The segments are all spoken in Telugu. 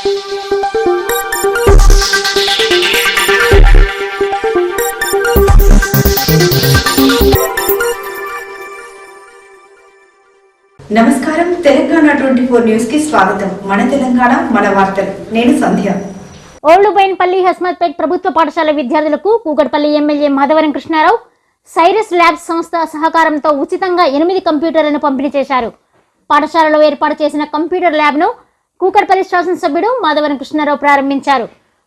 నమస్కారం. తెలంగాణ ట్వంటీ ఫోర్ న్యూస్కి స్వాగతం. మన తెలంగాణ మన వార్తలు. నేను సంధ్య. ఓల్డ్ బైన్పల్లి హస్మత్పేట్ ప్రభుత్వ పాఠశాల విద్యార్థులకు Kukatpally MLA Madhavaram Krishnarao Cyrus labs సంస్థ సహకారంతో ఉచితంగా ఎనిమిది కంప్యూటర్లను పంపిణీ చేశారు. పాఠశాలలో ఏర్పాటు చేసిన కంప్యూటర్ ల్యాబ్ను కూకట్పల్లి శాసనసభ్యుడు మాధవరం కృష్ణారావు ప్రారంభించారు.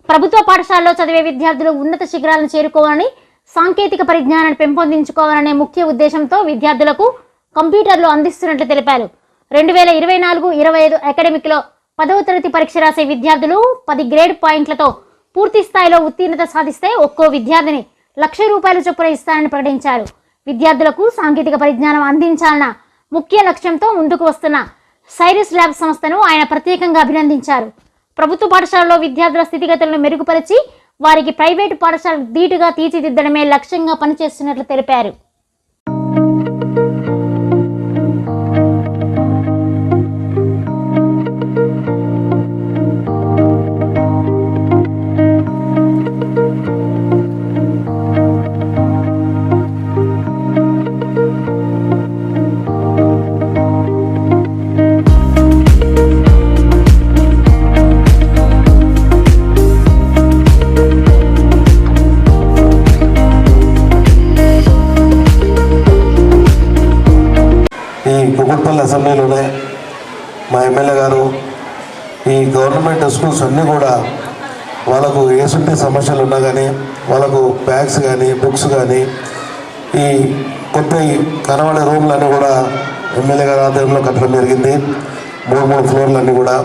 ప్రభుత్వ పాఠశాలలో చదివే విద్యార్థులు ఉన్నత శిఖరాలను చేరుకోవాలని సాంకేతిక పరిజ్ఞానాన్ని పెంపొందించుకోవాలనే ముఖ్య ఉద్దేశంతో విద్యార్థులకు కంప్యూటర్లు అందిస్తున్నట్లు తెలిపారు. రెండు వేల ఇరవై నాలుగు ఇరవై ఐదు అకాడమిక్లో పదవ తరగతి పరీక్ష రాసే విద్యార్థులు పది గ్రేడ్ పాయింట్లతో పూర్తి స్థాయిలో ఉత్తీర్ణత సాధిస్తే ఒక్కో విద్యార్థిని లక్ష రూపాయల చొప్పున ఇస్తారని ప్రకటించారు. విద్యార్థులకు సాంకేతిక పరిజ్ఞానం అందించాలన్న ముఖ్య లక్ష్యంతో ముందుకు వస్తున్న సైరస్ ల్యాబ్ సంస్థను ఆయన ప్రత్యేకంగా అభినందించారు. ప్రభుత్వ పాఠశాలలో విద్యార్థుల స్థితిగతులను మెరుగుపరిచి వారికి ప్రైవేటు పాఠశాల ధీటుగా తీర్చిదిద్దడమే లక్ష్యంగా పనిచేస్తున్నట్లు తెలిపారు. అసెంబ్లీలోనే మా ఎమ్మెల్యే గారు ఈ గవర్నమెంట్ స్కూల్స్ అన్నీ కూడా వాళ్ళకు ఏసుంటే సమస్యలు ఉన్నా కానీ వాళ్ళకు బ్యాగ్స్ కానీ బుక్స్ కానీ ఈ కొత్త కనబడే రూమ్లన్నీ కూడా ఎమ్మెల్యే గారి ఆధ్వర్యంలో కట్టడం జరిగింది. మూడు మూడు ఫ్లోర్లన్నీ కూడా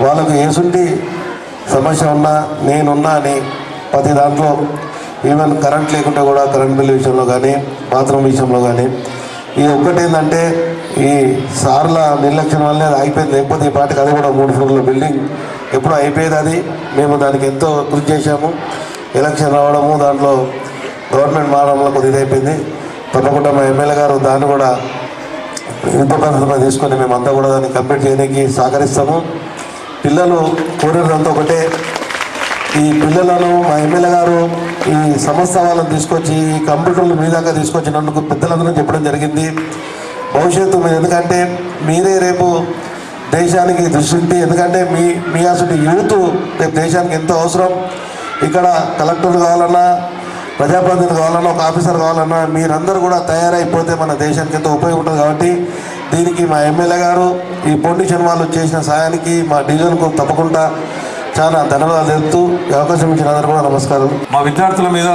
వాళ్ళకు ఏసుంటి సమస్య ఉన్నా నేనున్నా అని ప్రతి దాంట్లో ఈవెన్ కరెంట్ లేకుండా కూడా కరెంట్ బిల్ విషయంలో కానీ బాత్రూమ్ విషయంలో కానీ ఈ ఒక్కటేంటంటే ఈ సార్ల నిర్లక్ష్యం వల్లే అది అయిపోయింది. లేకపోతే ఈ పాటకు అది కూడా మూడు ఫ్లోర్ల బిల్డింగ్. ఎప్పుడు అయిపోయేది అది. మేము దానికి ఎంతో కృషి చేశాము. ఎలక్షన్ రావడము దాంట్లో గవర్నమెంట్ మారడంలో కొద్దిగా ఇదైపోయింది అయిపోయింది. తప్పకుండా మా ఎమ్మెల్యే గారు దాన్ని కూడా యుద్ధ పద్ధతిలో తీసుకొని మేమంతా కూడా దాన్ని కంప్లీట్ చేయడానికి సహకరిస్తాము. పిల్లలు కోరేదంతా ఒకటే. ఈ పిల్లలను మా ఎమ్మెల్యే గారు ఈ సంస్థ వాళ్ళని తీసుకొచ్చి ఈ కంప్యూటర్లు మీ దాకా తీసుకొచ్చినందుకు పెద్దలందరూ చెప్పడం జరిగింది. భవిష్యత్తు మీరు ఎందుకంటే మీరే రేపు దేశానికి దృష్టి ఎందుకంటే మీ మీ అసలు యూత్ రేపు దేశానికి ఎంతో అవసరం. ఇక్కడ కలెక్టర్లు కావాలన్నా ప్రజాప్రతినిధులు కావాలన్నా ఒక ఆఫీసర్ కావాలన్నా మీరందరూ కూడా తయారైపోతే మన దేశానికి ఎంతో ఉపయోగం ఉంటుంది కాబట్టి దీనికి మా ఎమ్మెల్యే గారు ఈ పొండిషన్ వాళ్ళు చేసిన సాయానికి మా డివిజన్కు తప్పకుండా చాలా ధన్యవాదాలు తెలుపుతూ ఈ అవకాశం ఇచ్చిన అందరూ కూడా నమస్కారం మా విద్యార్థుల మీద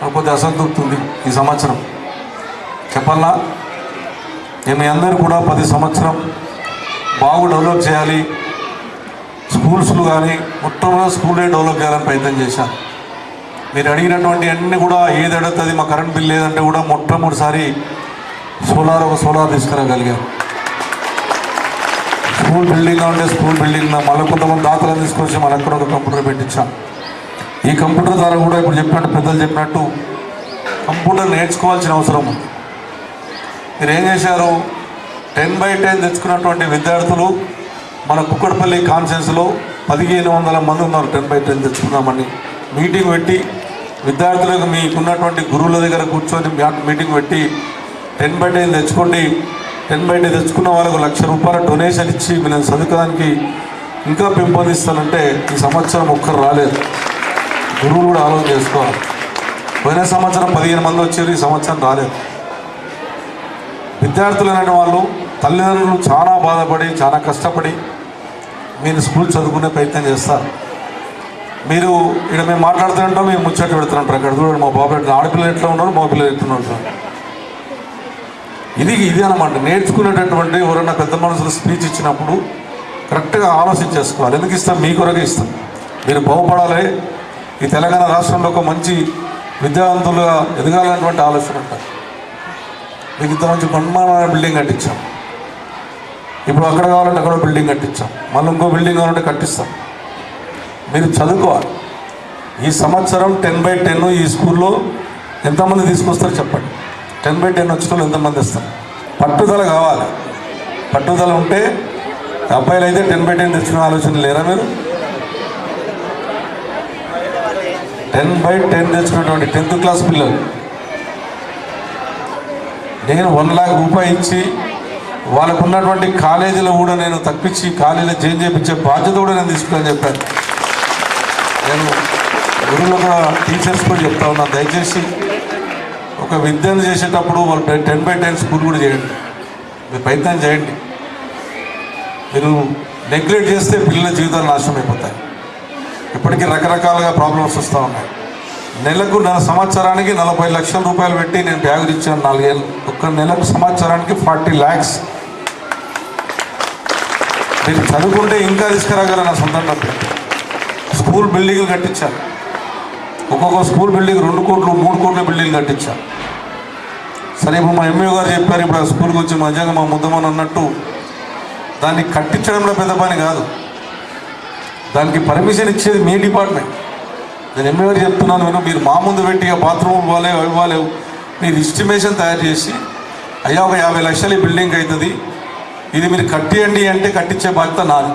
నాకు కొద్దిగా అసంతృప్తి ఉంది ఈ సంవత్సరం. చెప్పాలా? నేను మీ అందరూ కూడా ప్రతి సంవత్సరం బాగు డెవలప్ చేయాలి. స్కూల్స్లు కానీ మొట్టమొదటి స్కూలే డెవలప్ చేయాలని ప్రయత్నం చేశాను మీరు అడిగినటువంటి అన్నీ కూడా ఏది అడుగుతుంది మా కరెంట్ బిల్ లేదంటే కూడా మొట్టమొదటిసారి సోలార్ ఒక సోలార్ తీసుకురాగలిగాం స్కూల్ బిల్డింగ్ ఉంటే స్కూల్ బిల్డింగ్ మళ్ళీ కొంతమంది దాతలను తీసుకొచ్చి మన కూడా ఒక కంప్యూటర్ పెట్టించాం. ఈ కంప్యూటర్ ద్వారా కూడా ఇప్పుడు చెప్పినట్టు పెద్దలు చెప్పినట్టు కంప్యూటర్ నేర్చుకోవాల్సిన అవసరం ఉంది. మీరు ఏం చేశారు? టెన్ బై టెన్ తెచ్చుకున్నటువంటి విద్యార్థులు మన కుక్కడపల్లి కాన్ఫరెన్స్లో పదిహేను వందల మంది ఉన్నారు టెన్ బై టెన్ తెచ్చుకున్నామని మీటింగ్ పెట్టి విద్యార్థులకు మీకున్నటువంటి గురువుల దగ్గర కూర్చొని మీటింగ్ పెట్టి టెన్ బై టెన్ తెచ్చుకోండి. టెన్ బై టెన్ తెచ్చుకున్న వాళ్ళకు లక్ష రూపాయల డొనేషన్ ఇచ్చి నేను చదువుకోవడానికి ఇంకా పెంపొందిస్తానంటే ఈ సంవత్సరం ఒక్కరు రాలేదు. గురువులు కూడా ఆలోచన చేసుకోవాలి. పోయిన సంవత్సరం పదిహేను మంది వచ్చారు ఈ సంవత్సరం రాలేదు. విద్యార్థులు వాళ్ళు తల్లిదండ్రులు చాలా బాధపడి చాలా కష్టపడి మీరు స్కూల్ చదువుకునే ప్రయత్నం చేస్తారు. మీరు ఇక్కడ మేము మాట్లాడుతుంటాం మేము ముచ్చట పెడుతుంటారు అక్కడ చూడండి మా బాబు ఎట్లా ఆడపిల్లలు ఎట్లా ఉన్నారు మా పిల్లలు ఎట్లా ఉంటారు ఇది ఇది అనమాట. నేర్చుకునేటటువంటి ఎవరైనా పెద్ద మనుషులు స్పీచ్ ఇచ్చినప్పుడు కరెక్ట్గా ఆలోచన చేసుకోవాలి ఎందుకు ఇస్తాం? మీ కొరకు ఇస్తాం. మీరు బాగుపడాలి. ఈ తెలంగాణ రాష్ట్రంలో ఒక మంచి విద్యావంతులుగా ఎదగాలన్నటువంటి ఆలోచన ఉంటారు మిగతా నుంచి కొన్మాన బిల్డింగ్ కట్టించాం. ఇప్పుడు అక్కడ కావాలంటే అక్కడ బిల్డింగ్ కట్టించాం. మళ్ళీ ఇంకో బిల్డింగ్ కావాలంటే కట్టిస్తాం. మీరు చదువుకోవాలి. ఈ సంవత్సరం టెన్ బై టెన్ ఈ స్కూల్లో ఎంతమంది తీసుకొస్తారు చెప్పండి? టెన్ బై టెన్ వచ్చిన వాళ్ళు ఎంతమంది ఇస్తారు పట్టుదల కావాలి. పట్టుదల ఉంటే అబ్బాయిలు అయితే టెన్ బై టెన్ తెచ్చిన ఆలోచన లేరా మీరు? టెన్ బై టెన్ తెచ్చుకున్నటువంటి టెన్త్ క్లాస్ పిల్లలు. నేను వన్ లాక్ రూపాయి ఇచ్చి వాళ్ళకు ఉన్నటువంటి కాలేజీలో కూడా నేను తప్పించి కాలేజీలో చేంజ్ చేయించే బాధ్యత కూడా నేను తీసుకుని చెప్పాను. నేను గురువులు కూడా టీచర్స్ కూడా చెప్తా ఉన్నాను దయచేసి ఒక విద్యను చేసేటప్పుడు వాళ్ళు టెన్ బై టెన్ స్కూల్ కూడా చేయండి. మీరు ప్రయత్నం చేయండి. మీరు నెగ్లెక్ట్ చేస్తే పిల్లల జీవితాలు నాశనం అయిపోతాయి. ఇప్పటికీ రకరకాలుగా ప్రాబ్లమ్స్ వస్తూ ఉన్నాయి. నెలకు నెల సంవత్సరానికి నలభై లక్షల రూపాయలు పెట్టి నేను బ్యాగులు ఇచ్చాను నాలుగేళ్ళు. ఒక్క నెలకు సంవత్సరానికి ఫార్టీ ల్యాక్స్. మీరు చదువుకుంటే ఇంకా తీసుకురాగల నా సొంత డబ్బు స్కూల్ బిల్డింగ్లు కట్టించాను ఒక్కొక్క స్కూల్ బిల్డింగ్ రెండు కోట్లు మూడు కోట్ల బిల్డింగ్ కట్టించాను సరే ఇప్పుడు మా ఎంఏ గారు చెప్పారు ఇప్పుడు ఆ స్కూల్కి వచ్చి మధ్యాహ్నం మా ముద్దమని అన్నట్టు దాన్ని కట్టించడంలో పెద్ద పని కాదు. దానికి పర్మిషన్ ఇచ్చేది మీ డిపార్ట్మెంట్. నేను ఎమ్మెల్యే చెప్తున్నాను విను మీరు మా ముందు పెట్టి బాత్రూమ్ ఇవ్వాలి అవి మీరు ఎస్టిమేషన్ తయారు చేసి అయ్యా ఒక యాభై లక్షలు ఈ బిల్డింగ్ అవుతుంది. ఇది మీరు కట్టియండి అంటే కట్టించే బాధ్యత నాది.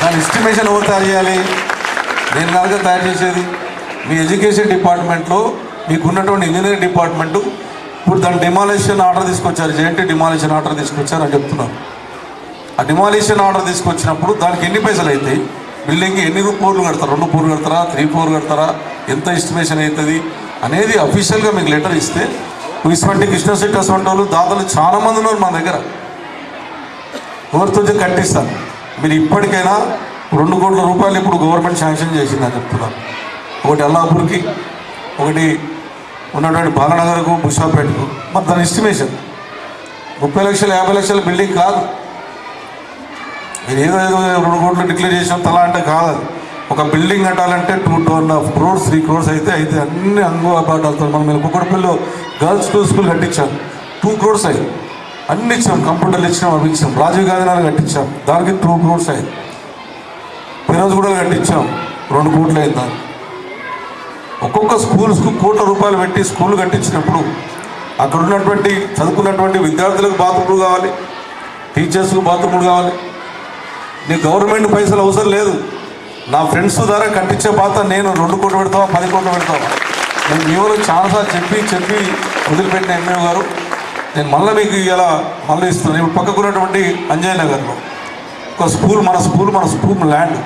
దాని ఎస్టిమేషన్ ఎవరు తయారు చేయాలి? నేను కనుక తయారు చేసేది మీ ఎడ్యుకేషన్ డిపార్ట్మెంట్లో మీకున్నటువంటి ఇంజనీరింగ్ డిపార్ట్మెంటు ఇప్పుడు దాని డిమాలిషన్ ఆర్డర్ తీసుకొచ్చారు జేఎన్టీ డిమాలిషన్ ఆర్డర్ తీసుకొచ్చారు అని చెప్తున్నారు. ఆ డిమాలిషన్ ఆర్డర్ తీసుకొచ్చినప్పుడు దానికి ఎన్ని పైసలు అవుతాయి? బిల్డింగ్కి ఎన్ని ఫ్లోర్లు కడతారు? రెండు ఫ్లోర్లు కడతారా? త్రీ ఫ్లోర్ కడతారా? ఎంత ఎస్టిమేషన్ అవుతుంది? అనేది అఫీషియల్గా మీకు లెటర్ ఇస్తే ఇటువంటి కృష్ణశెట్టి అటువంటి వాళ్ళు దాదాపు చాలా మంది ఉన్నారు మన దగ్గర. ఎవరితో కట్టిస్తాను మీరు ఇప్పటికైనా రెండు కోట్ల రూపాయలు ఇప్పుడు గవర్నమెంట్ శాంక్షన్ చేసిందని చెప్తున్నారు. ఒకటి అల్లాపూర్కి ఒకటి ఉన్నటువంటి బాలనగర్కు బుషాపేటకు మరి దాని ఎస్టిమేషన్ ముప్పై లక్షలు యాభై లక్షల బిల్డింగ్ కాదు. మీరు ఏదో ఏదో రెండు కోట్లు డిక్లేర్ చేసిన తలా అంటే కాదు. ఒక బిల్డింగ్ కట్టాలంటే two two and half crores three crores అయితే అయితే అన్ని అంగు అబాటాలతో మనం ఒక్కొక్కటి కుక్కడపల్లిలో గర్ల్స్ టూ స్కూల్ కట్టించాం. టూ క్రోర్స్ అయ్యి. అన్ని ఇచ్చాం కంప్యూటర్లు ఇచ్చినాం అవి ఇచ్చాం రాజీవ్ గాంధీ నగర్ కట్టించాం. దానికి టూ క్రోర్స్ అయ్యి. ఫిరోజ్ కూడా కట్టించాం. రెండు కోట్లు అయింది? ఒక్కొక్క స్కూల్స్కు కోట్ల రూపాయలు పెట్టి స్కూల్ కట్టించినప్పుడు అక్కడ ఉన్నటువంటి చదువుకున్నటువంటి విద్యార్థులకు బాత్రూమ్లు కావాలి టీచర్స్కు బాత్రూమ్లు కావాలి. నీకు గవర్నమెంట్ పైసలు అవసరం లేదు. నా ఫ్రెండ్స్ ద్వారా కట్టించే పాత నేను రెండు కోట్లు పెడతావా పది కోట్లు పెడతావా? నేను మీ చాలాసార్లు చెప్పి చెప్పి వదిలిపెట్టిన ఎంఏ గారు. నేను మళ్ళీ మీకు ఇలా మళ్ళీ ఇస్తున్నాను ఇప్పుడు పక్కకు ఉన్నటువంటి అంజయ్ నగర్లో. ఒక స్కూల్ మన స్కూల్ మన స్కూల్ ల్యాండ్.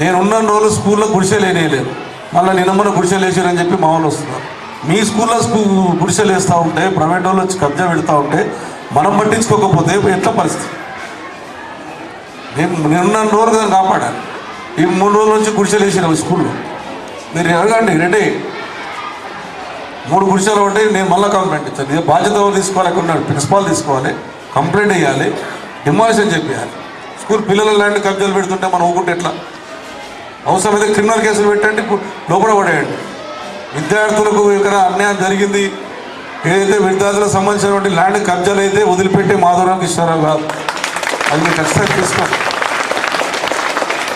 నేను ఉన్న రోజులు స్కూల్లో గుడిసెలు వేయలేదు మళ్ళీ నిన్నమ్మన గుడిసెలు వేసారని చెప్పి మా వాళ్ళు వస్తున్నారు. మీ స్కూల్లో స్కూ గుడిసెలు వేస్తూ ఉంటే ప్రైవేట్ వాళ్ళు వచ్చి కబ్జా పెడతా ఉంటే మనం పట్టించుకోకపోతే ఎట్లా పరిస్థితి? నేను నిన్న రోజులు కదా కాపాడాను ఈ మూడు రోజుల నుంచి గుడిసెలు వేసినాం స్కూల్లో. మీరు ఎరగండి రెడీ. మూడు గుడిసెలు ఉంటే నేను మళ్ళీ కంప్లైంట్ ఇచ్చాను. ఇది బాధ్యత ఎవరు తీసుకోవాలి ప్రిన్సిపాల్ తీసుకోవాలి కంప్లైంట్ వేయాలి డిమాలిషన్ చెప్పేయాలి స్కూల్ పిల్లల ల్యాండ్ కబ్జాలు పెడుతుంటే మనం ఊకుంటే ఎట్లా? అవసరమైతే క్రిమినల్ కేసులు పెట్టండి లోపల పడేయండి. విద్యార్థులకు ఇక్కడ అన్యాయం జరిగింది. ఏదైతే విద్యార్థులకు సంబంధించినటువంటి ల్యాండ్ కబ్జాలు అయితే వదిలిపెట్టే మాధవరావుకి ఇస్తారో కాదు. అది నేను ఖచ్చితంగా తీసుకోండి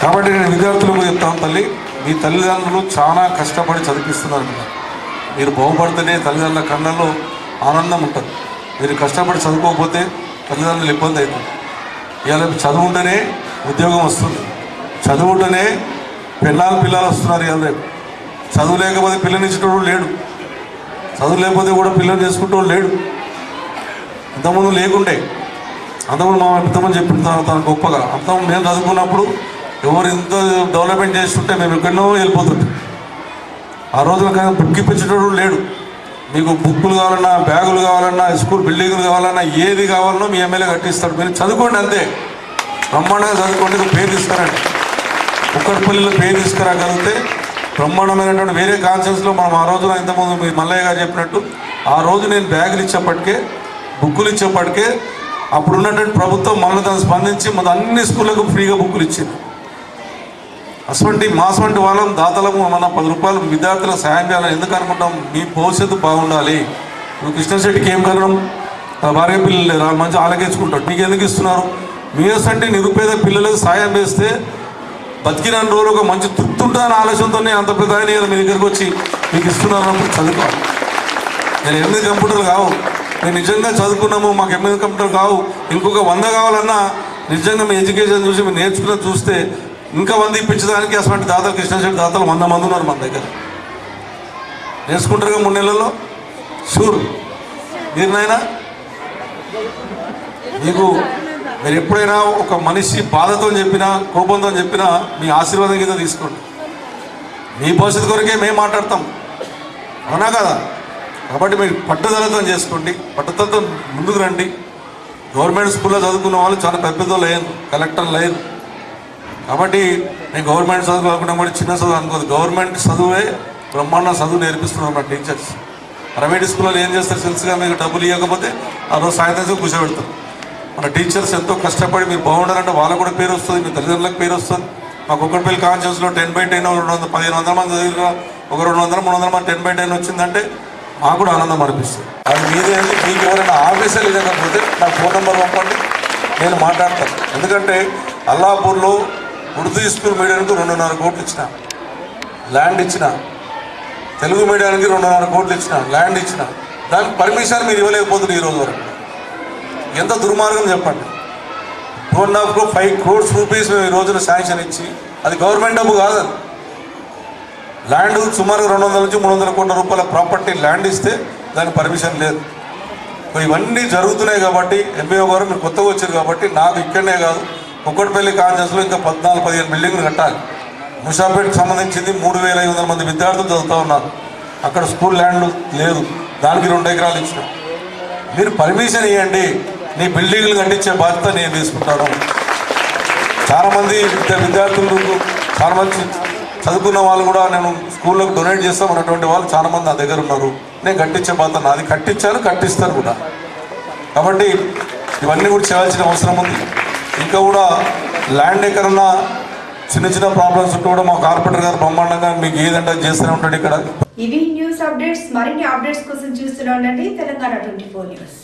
కాబట్టి నేను విద్యార్థులకు చెప్తాను తల్లి మీ తల్లిదండ్రులు చాలా కష్టపడి చదివిస్తున్నారు మీరు. మీరు బాగుపడితేనే తల్లిదండ్రుల కన్నుల్లో ఆనందం ఉంటుంది. మీరు కష్టపడి చదువుకోకపోతే తల్లిదండ్రులు ఇబ్బంది అవుతుంది ఇవాళ చదువు ఉంటేనే ఉద్యోగం వస్తుంది. చదువు ఉంటేనే పిల్లలు పిల్లలు వస్తున్నారు ఇవాళ రేపు. చదువు లేకపోతే పిల్లనిచ్చేటోడు లేడు. చదువు లేకపోతే కూడా పిల్లలు చేసుకుంటోడు లేడు. ఇంతకుముందు లేకుండే. అంతకుముందు మా ఇంతకుముందు చెప్పిన తర్వాత గొప్పగా. అంతకుముందు మేము చదువుకున్నప్పుడు ఎవరు ఇంత డెవలప్మెంట్ చేస్తుంటే మేము ఎక్కడో వెళ్ళిపోతుంటాం ఆ రోజున కానీ బుక్ ఇప్పించేటోడు లేడు. మీకు బుక్కులు కావాలన్నా బ్యాగులు కావాలన్నా స్కూల్ బిల్డింగులు కావాలన్నా ఏది కావాలన్నా మీ ఎమ్మెల్యే కట్టిస్తాడు మీరు చదువుకోండి అంతే. బ్రహ్మాండంగా చదువుకోండి పేరు తీసుకురండి. కుక్కడపల్లిలో పేరు తీసుకురాగలిగితే బ్రహ్మాండమైనటువంటి వేరే కాన్సెప్ట్స్లో మనం ఆ రోజున ఇంతకుముందు మీ మల్లయ్య గారు చెప్పినట్టు ఆ రోజు నేను బ్యాగులు ఇచ్చేప్పటికే బుక్కులు ఇచ్చేప్పటికే అప్పుడు ఉన్నటువంటి ప్రభుత్వం మమ్మల్ని దాన్ని స్పందించి మన అన్ని స్కూళ్ళకు ఫ్రీగా బుక్కులు ఇచ్చింది. అటువంటి మాసవంటి వాళ్ళం దాతలము మన పది రూపాయలు విద్యార్థులకు సాయం చేయాలని ఎందుకు అనుకుంటాం? మీ భవిష్యత్తు బాగుండాలి. నువ్వు కృష్ణశెట్టికి ఏం కలగడం భార్య పిల్లలు లేరు? మంచి ఆలకించుకుంటాడు. మీకు ఎందుకు ఇస్తున్నారు? మీ అంటే నిరుపేద పిల్లలకు సాయం చేస్తే బతికిన రోజులు ఒక మంచి తృప్తి ఉంటుందని ఆలోచనతోనే అంత పెద్ద ఏదో మీ దగ్గరికి వచ్చి మీకు ఇస్తున్నారు అన్నప్పుడు చదువుకోవాలి నేను ఎనిమిది కంప్యూటర్లు కావు. మేము నిజంగా చదువుకున్నాము మాకు ఎనిమిది కంప్యూటర్ కావు ఇంకొక వంద కావాలన్నా నిజంగా మీ ఎడ్యుకేషన్ చూసి మీరు నేర్చుకున్న చూస్తే ఇంకా మంది ఇప్పించడానికి అటువంటి దాతలు కృష్ణశెట్టి దాతలు వంద మంది ఉన్నారు మన దగ్గర. నేర్చుకుంటారుగా మూడు నెలల్లో? షూర్ మీరు నాయనా? మీకు మీరు ఎప్పుడైనా ఒక మనిషి బాధతో చెప్పినా కోపంతో చెప్పినా మీ ఆశీర్వాదం కింద తీసుకోండి. మీ భవిష్యత్తు కొరకే మేము మాట్లాడతాం. అవునా కదా? కాబట్టి మీరు పట్టుదలతో చేసుకోండి. పట్టుదలతో ముందుకు రండి. గవర్నమెంట్ స్కూల్లో చదువుకున్న వాళ్ళు చాలా పెద్ద పెద్ద లేదు కలెక్టర్ లేదు కాబట్టి నేను గవర్నమెంట్ చదువు కాకుండా కూడా చిన్న చదువు అనుకోదు గవర్నమెంట్ చదువే బ్రహ్మాండ చదువు నేర్పిస్తున్నారు మా టీచర్స్. ప్రైవేట్ స్కూల్లో ఏం చేస్తారు తెలుసుగా? మీకు డబ్బులు ఇవ్వకపోతే ఆ రోజు సాయంత్రం కూర్చోబెడతారు. మన టీచర్స్ ఎంతో కష్టపడి మీరు బాగుండాలంటే వాళ్ళకు కూడా పేరు వస్తుంది మీ తల్లిదండ్రులకు పేరు వస్తుంది. మాకు ఒక్కటిపల్లి కాన్షియస్లో టెన్ బై టెన్ రెండు వందల పదిహేను వందల మంది చదివిన ఒక రెండు వందల మూడు వందల మంది టెన్ బై టెన్ వచ్చిందంటే మాకు కూడా ఆనందం అనిపిస్తుంది. అది మీదే మీకు ఎవరైనా ఆఫీసర్లు లేకపోతే నాకు ఫోన్ నెంబర్ పంపండి నేను మాట్లాడతాను. ఎందుకంటే అల్లాపూర్లో ఉర్దూ స్కూల్ మీడియానికి రెండున్నర కోట్లు ఇచ్చిన ల్యాండ్ ఇచ్చిన తెలుగు మీడియానికి రెండున్నర కోట్లు ఇచ్చిన ల్యాండ్ ఇచ్చిన. దానికి పర్మిషన్ మీరు ఇవ్వలేకపోతుంది ఈ రోజు వరకు. ఎంత దుర్మార్గం చెప్పండి. Two and half five crores rupees మేము ఈ రోజున శాంక్షన్ ఇచ్చి అది గవర్నమెంట్ డబ్బు కాదు ల్యాండ్ సుమారు రెండు వందల నుంచి మూడు వందల కోట్ల రూపాయల ప్రాపర్టీ ల్యాండ్ ఇస్తే దానికి పర్మిషన్ లేదు. ఇవన్నీ జరుగుతున్నాయి కాబట్టి ఎంపీఓ గారు మీరు కొత్తగా వచ్చారు కాబట్టి నాకు ఇక్కడనే కాదు కుక్కటిపల్లి కాన్షియస్లో ఇంకా పద్నాలుగు పదిహేను బిల్డింగ్లు కట్టాలి. ముషాపేట్కి సంబంధించింది మూడు వేల ఐదు వందల మంది విద్యార్థులు చదువుతూ ఉన్నారు. అక్కడ స్కూల్ ల్యాండ్ లేదు. దానికి రెండు ఎకరాలు ఇచ్చిన. మీరు పర్మిషన్ ఇవ్వండి నీ బిల్డింగ్లు కట్టించే బాధ్యత నేను తీసుకుంటాను. చాలామంది విద్యా విద్యార్థులు చాలామంది చదువుకున్న వాళ్ళు కూడా నేను స్కూల్లోకి డొనేట్ చేస్తాం అన్నటువంటి వాళ్ళు చాలామంది నా దగ్గర ఉన్నారు. నేను కట్టించే బాధ నాది. కట్టించాను కట్టిస్తారు కూడా. కాబట్టి ఇవన్నీ కూడా చేయాల్సిన అవసరం ఉంది. ఇంకా కూడా ల్యాండ్ ఎక్కడన్నా చిన్న చిన్న ప్రాబ్లమ్స్ ఉంటే కూడా మా కార్పొరేటర్ గారు బ్రహ్మాండంగా మీకు ఏదంటే చేస్తూనే ఉంటాడు ఇక్కడ. ఇవి న్యూస్ అప్డేట్స్ మరిన్ని అప్డేట్స్ కోసం చూస్తూనే ఉండండి తెలంగాణ ట్వంటీ ఫోర్ న్యూస్.